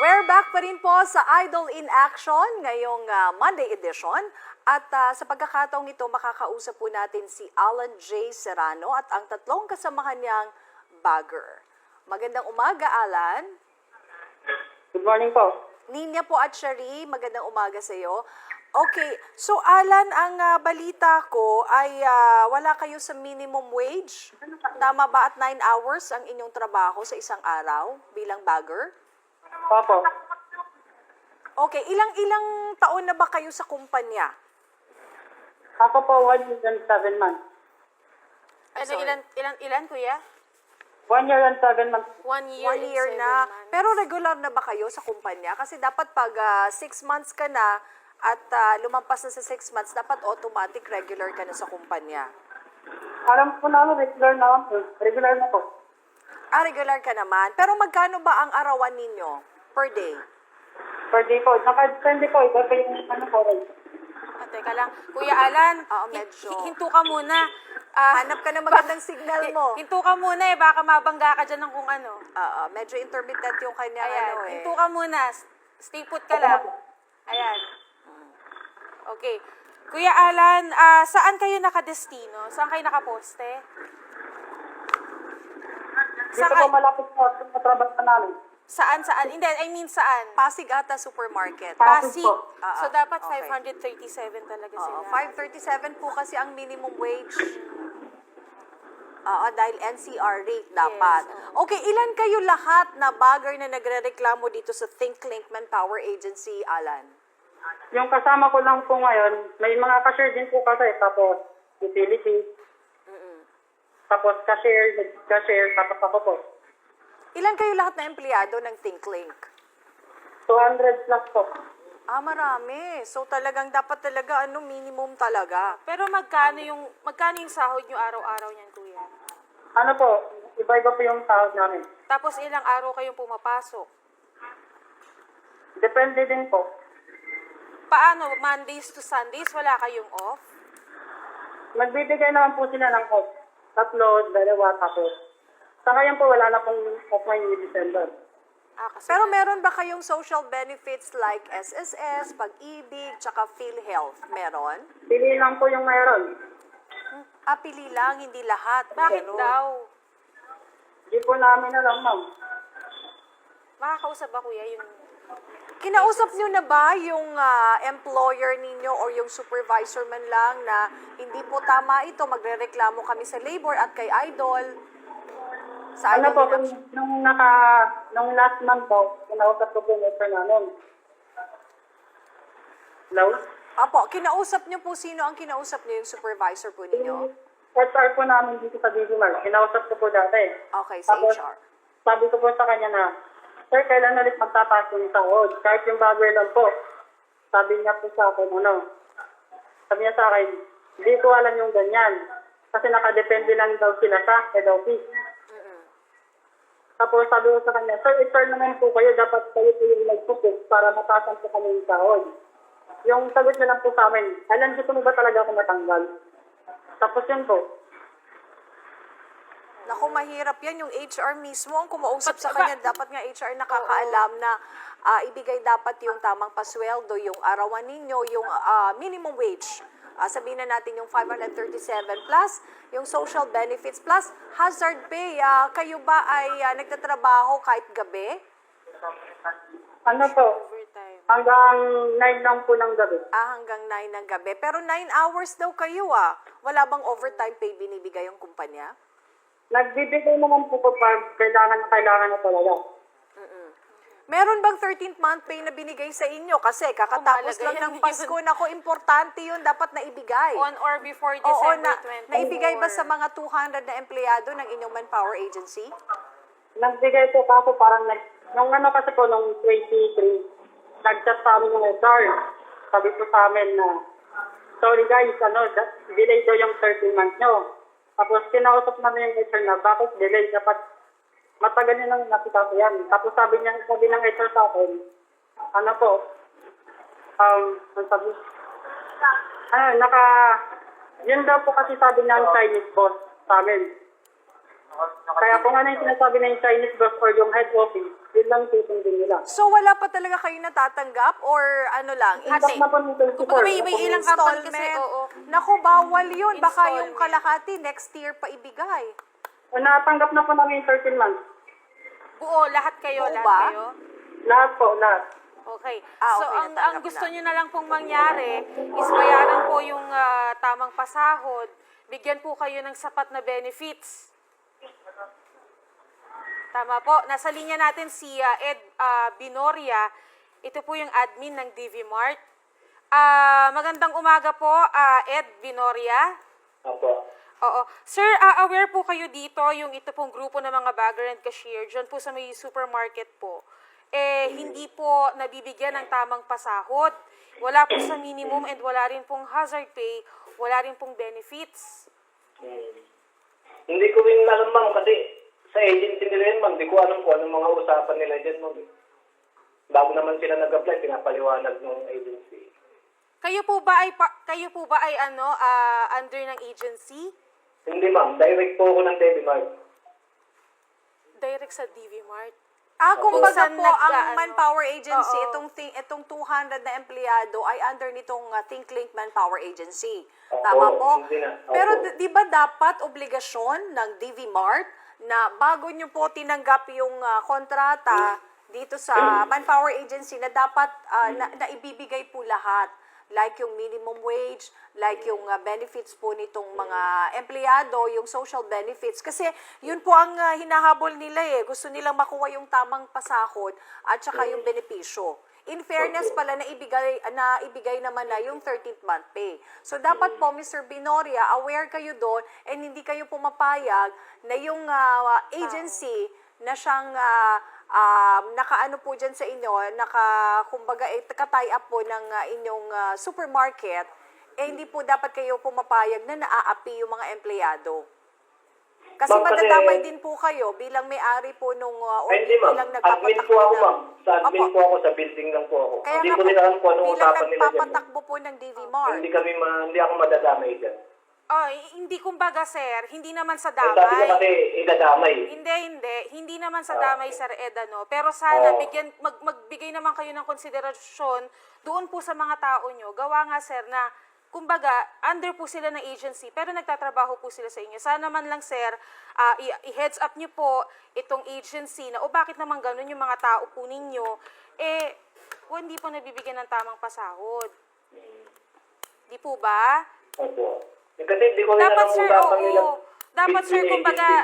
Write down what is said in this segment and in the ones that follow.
We're back pa rin po sa Idol in Action ngayong ah, Monday edition. At ah, sa pagkakataong ito, makakausap po natin si Alan J. Serrano at ang tatlong kasamahan niyang bagger. Magandang umaga, Alan. Good morning po. Ninya po at Shari, magandang umaga sa iyo. Okay, so Alan, ang ah, balita ko ay ah, wala kayo sa minimum wage. Tama ba at 9 hours ang inyong trabaho sa isang araw bilang bagger? Opo. Okay, ilang-ilang taon na ba kayo sa kumpanya? Ako po, 1 year and 7 months. Ano, sorry. ilan, ilan, ilan, kuya? 1 year and 7 months. One year One and year seven na. months. Pero regular na ba kayo sa kumpanya? Kasi dapat pag 6 months ka na at ah, lumampas na sa 6 months, dapat automatic regular ka na sa kumpanya. Alam po namin, regular na ako. Regular na po. Ah, regular ka naman. Pero magkano ba ang arawan ninyo per day? Per day po. Naka-depende po. Iba pa yung ano po. Ah, teka lang. Kuya Alan, Oo, hin- medyo. hi- hinto ka muna. Ah, Hanap ka ng magandang signal mo. Hinto ka muna eh, baka mabangga ka dyan ng kung ano. Oo, medyo intermittent yung kanya Ayan, ano eh. hinto ka muna. S- Stay put ka lang. Ayan. Okay. Kuya Alan, ah, saan kayo nakadestino? Saan kayo nakaposte? Dito Saan? po malapit po sa trabaho namin. Saan, saan? Hindi, I mean saan? Pasig ata supermarket. Pasig Pasig. po. Ah, So, ah, dapat okay. 537 talaga Oo, sila. 537 po kasi ang minimum wage. Oo, dahil NCR rate dapat. Okay, ilan kayo lahat na bagger na nagre-reklamo dito sa ThinkLink Manpower Agency, Alan? Yung kasama ko lang po ngayon, may mga cashier din po kasi. Tapos, utility. Tapos, cashier, cashier, tapos ako po. Ilan kayo lahat na empleyado ng ThinkLink? 200 plus po. Ah, marami. So talagang dapat talaga ano minimum talaga. Pero magkano yung magkano yung sahod nyo araw-araw niyan, kuya? Ano po, iba-iba po yung sahod namin. Tapos ilang araw kayong pumapasok? Depende din po. Paano? Mondays to Sundays, wala kayong off? Magbibigay naman po sila ng off. Tatlo, dalawa, tapos. Sa ngayon po, wala na pong off ngayon ni December. Ah, kasi Pero meron ba kayong social benefits like SSS, pag-ibig, tsaka PhilHealth? Meron? Pili lang po yung mayroon. Ah, pili lang, hindi lahat. bakit Meron. daw? Hindi po namin alam, ma'am. Makakausap ba kuya yung... Kinausap nyo na ba yung ah, employer ninyo or yung supervisor man lang na hindi po tama ito, magre-reklamo kami sa labor at kay Idol? Sa Ano po, kung, nung naka, nung last month po, kinausap ko po yung ito namin. Hello? Apo, kinausap nyo po sino ang kinausap nyo, yung supervisor po ninyo? HR po namin dito sa Digimar, kinausap ko po dati. Okay, sa Tapos, HR. sabi ko po sa kanya na, Sir, kailan ulit magtataas yung sahod? Kahit yung bagay lang po. Sabi niya po sa akin, ano, sabi niya sa akin, hindi ko alam yung ganyan. Kasi nakadepende lang daw sila sa head office. Tapos sabi ko sa kanya, Sir, HR naman po kayo, dapat kayo po yung nagpupuk para matasan po kami yung sahod. Yung sagot niya lang po sa amin, alam gusto mo ba talaga ako matanggal? Tapos yun po, Naku, mahirap yan. Yung HR mismo ang kumausap sa kanya. Dapat nga HR nakakaalam na ah, ibigay dapat yung tamang pasweldo, yung arawan ninyo, yung ah, minimum wage. Ah, sabihin na natin yung 537 plus, yung social benefits plus, hazard pay. Ah, kayo ba ay ah, nagtatrabaho kahit gabi? ano po, Overtime. hanggang 9 lang po ng gabi. Ah, hanggang 9 ng gabi. Pero 9 hours daw kayo ah. Wala bang overtime pay binibigay yung kumpanya? Nagbibigay naman po ko pag kailangan na kailangan na talaga. Meron bang 13th month pay na binigay sa inyo? Kasi kakatapos mahalaga lang yan ng yun. Pasko. Naku, importante yun. Dapat naibigay. On or before Oo, December na, 24. naibigay ba sa mga 200 na empleyado ng inyong manpower agency? Nagbigay po kaso parang nag, nung ano kasi po, nung 23, nag-chat sa amin yung HR. Sabi po sa amin na, sorry guys, ano, da- delay daw yung 13 months nyo. Tapos kinausap namin yung HR na, bakit delay? Dapat matagal nyo nang nakita yan. Tapos sabi niya, sabi ng HR sa akin, ano po, um, ang sabi, ano, naka, yun daw po kasi sabi ng Chinese boss sa amin. Kaya kung ano yung sinasabi ng Chinese boss or yung head office, yun lang susundin nila. So wala pa talaga kayo natatanggap or ano lang? Hati. na po ng 24. Kumbaga may, may ilang company kasi, Installment. oo. Naku, bawal yun. Baka yung Installment. kalahati next year pa ibigay. O, natanggap na po namin yung 13 months. Buo, lahat kayo, Buo lahat ba? kayo. Lahat po, lahat. Okay. Ah, so, okay, ang, ang gusto nyo na lang pong mangyari is bayaran po yung ah, tamang pasahod. Bigyan po kayo ng sapat na benefits. Tama po. Nasa linya natin si ah, Ed ah, Binoria. Ito po yung admin ng DV Mart. Ah, magandang umaga po, ah, Ed Binoria. Opo. Oo. Sir, ah, aware po kayo dito, yung ito pong grupo ng mga bagger and cashier, dyan po sa may supermarket po, eh, hindi po nabibigyan ng tamang pasahod. Wala po sa minimum and wala rin pong hazard pay, wala rin pong benefits. Hmm. Hindi ko rin alam, ma'am, kasi sa agency nila yun, ma'am, di ko alam kung anong mga usapan nila dyan, ma'am. Bago naman sila nag-apply, pinapaliwanag ng agency. Kayo po ba ay pa- kayo po ba ay ano ah, under ng agency? Hindi, ma'am. Direct po ako ng Debbie Mart. Direct sa DV Mart. Ah, Kung kumbaga saan po, ang. Manpower Agency, Oo. itong, thi- itong 200 na empleyado ay under nitong uh, ThinkLink Manpower Agency. Oo, Tama po? hindi na. Opo. Pero d- di ba dapat obligasyon ng DV Mart na bago nyo po tinanggap yung ah, kontrata dito sa Manpower Agency na dapat ah, na, na ibibigay po lahat like yung minimum wage, like yung ah, benefits po nitong mga empleyado, yung social benefits. Kasi yun po ang ah, hinahabol nila eh. Gusto nilang makuha yung tamang pasahod at saka yung benepisyo. In fairness pala na ibigay na ibigay naman na yung 13th month pay. So dapat po Mr. Binoria, aware kayo doon and hindi kayo pumapayag na yung ah, agency na siyang ah, um, nakaano po dyan sa inyo, naka, kumbaga, eh, tie up po ng ah, inyong ah, supermarket, eh hindi po dapat kayo pumapayag na naaapi yung mga empleyado. Kasi Ma'am, kasi- madadamay din po kayo bilang may-ari po nung, uh, or Ay, hindi, bilang Admin nagpapatakbo po ako, ma'am. Sa admin Opo. po ako, sa building lang po ako. Kaya hindi ko rin alam kung anong bilang usapan nila dyan. ma'am. nagpapatakbo po ng DV Mart. Hindi kami ma, hindi ako madadamay dyan. Oh, hindi kumbaga sir, hindi naman sa Eh, sabi ko damay. kasi, idadamay. Hindi, hindi. Hindi naman sa Ah. damay, Sir Ed, ano. Pero sana, Oo. bigyan, mag, magbigay naman kayo ng konsiderasyon doon po sa mga tao nyo. Gawa nga, Sir, na, kumbaga, under po sila ng agency, pero nagtatrabaho po sila sa inyo. Sana man lang, Sir, ah, i- i-heads up nyo po itong agency na, o bakit naman ganun yung mga tao po ninyo, eh, kung hindi po nabibigyan ng tamang pasahod. Di po ba? Opo. Eh, Kasi hindi ko Dapat, sir, oo. Dapat, sir, kumbaga-.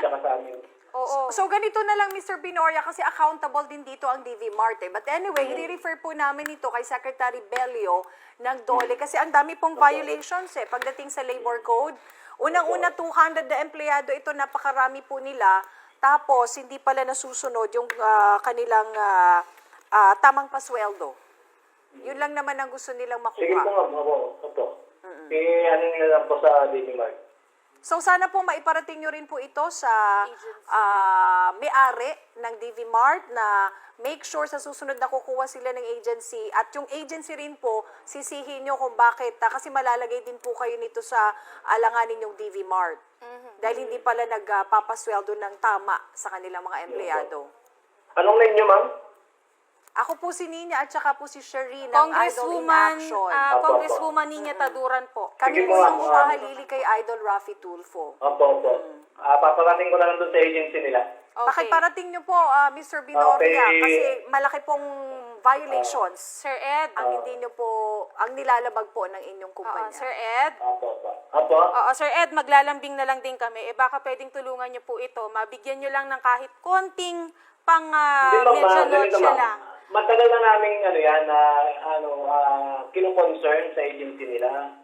Oo. So, ganito na lang, Mr. Binoria, kasi accountable din dito ang DV Mart. Eh. But anyway, i-refer po namin ito kay Secretary Bello ng DOLE kasi ang dami pong violations eh, pagdating sa labor code. Unang-una, 200 na empleyado, ito napakarami po nila. Tapos, hindi pala nasusunod yung ah, kanilang ah, ah, tamang pasweldo. Yun lang naman ang gusto nilang Sige po, makuha. Opo. Opo. Eh, ano nila lang po sa Daily Mart. So sana po maiparating nyo rin po ito sa ah, may-ari ng DV Mart na make sure sa susunod na kukuha sila ng agency at yung agency rin po sisihin nyo kung bakit ah, kasi malalagay din po kayo nito sa alanganin yung DV Mart. Dahil hindi pala nagpapasweldo ng tama sa kanilang mga empleyado. Anong name nyo, ma'am? Ako po si Nina at saka po si Sherry ng Idol in Congresswoman, Action. ah, Opo, Congresswoman Ninya Taduran po. Kami Sige po po, yung ma'am. humahalili kay Idol Rafi Tulfo. Opo, opo. Ah, paparating ko na lang doon sa agency nila. Okay. Pakiparating nyo po, ah, Mr. Binoria, Okay. kasi malaki pong violations Sir Ed. ang hindi nyo po, ang nilalabag po ng inyong Oo, kumpanya. Sir Ed. Opo, opo. Opo. Oo, Sir Ed, maglalambing na lang din kami. Eh baka pwedeng tulungan niyo po ito. Mabigyan niyo lang ng kahit konting pang uh, Hindi, ma'am, ah, ganito, ma'am. lang. Matagal na namin ano yan, na ano, ah, kinukoncern sa agency nila.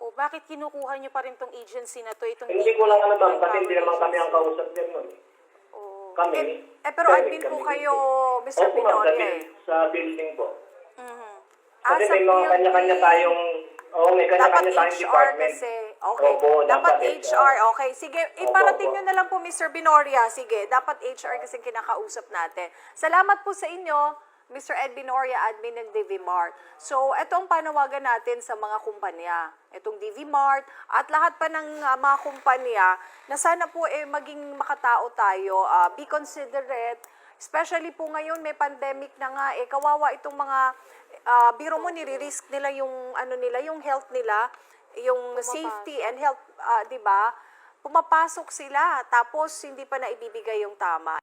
O bakit kinukuha niyo pa rin tong agency na to? Itong Hindi ko lang alam, ma'am, kasi hindi naman kami ang kausap din, ma'am. Oo. Kami. Eh, eh, pero admin po kayo. Mr. Opo, sa, buil- eh. sa building po. Mhm. Ah, Kasi sa may mga kanya-kanya tayong, oo, may kanya-kanya tayong HR department. kasi. Okay. Opo, dapat, dapat HR. Okay. Sige, iparating nyo na lang po, Mr. Binoria. Sige, dapat HR kasi kinakausap natin. Salamat po sa inyo, Mr. Ed Binoria, admin ng DV Mart. So, ito ang panawagan natin sa mga kumpanya. Itong DV Mart at lahat pa ng ah, mga kumpanya na sana po eh maging makatao tayo. Ah, be considerate. Especially po ngayon may pandemic na nga eh kawawa itong mga ah, biro mo nire-risk nila yung ano nila, yung health nila, yung safety and health, ah, 'di ba? Pumapasok sila tapos hindi pa na ibibigay yung tama.